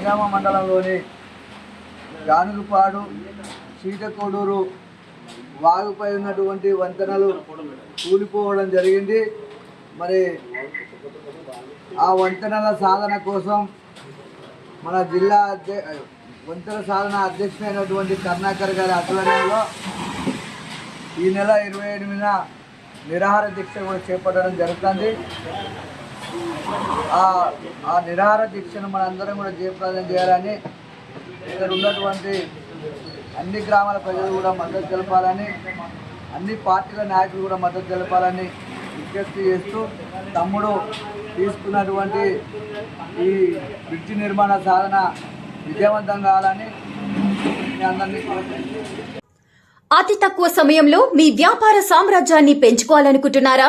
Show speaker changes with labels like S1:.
S1: జనగామ మండలంలోని గానుగుపాడు చీటకోడూరు వాగుపై ఉన్నటువంటి వంతెనలు కూలిపోవడం జరిగింది. మరి ఆ వంతెనల సాధన కోసం మన జిల్లా అధ్య వంతెన సాధన అధ్యక్షుడైనటువంటి కరుణాకర్ గారి ఆధ్వర్యంలో ఈ నెల ఇరవై ఎనిమిదిన నిరాహార దీక్ష కూడా చేపట్టడం జరుగుతుంది. ఆ ఆ నిరాహార దీక్షను మనందరం కూడా జయప్రదం చేయాలని ఇక్కడ ఉన్నటువంటి అన్ని గ్రామాల ప్రజలు కూడా మద్దతు తెలపాలని అన్ని పార్టీల నాయకులు కూడా మద్దతు తెలపాలని విజ్ఞప్తి చేస్తూ తమ్ముడు తీసుకున్నటువంటి ఈ బ్రిడ్జి నిర్మాణ సాధన విజయవంతం కావాలని మీ అందరినీ
S2: అతి తక్కువ సమయంలో మీ వ్యాపార సామ్రాజ్యాన్ని పెంచుకోవాలనుకుంటున్నారా?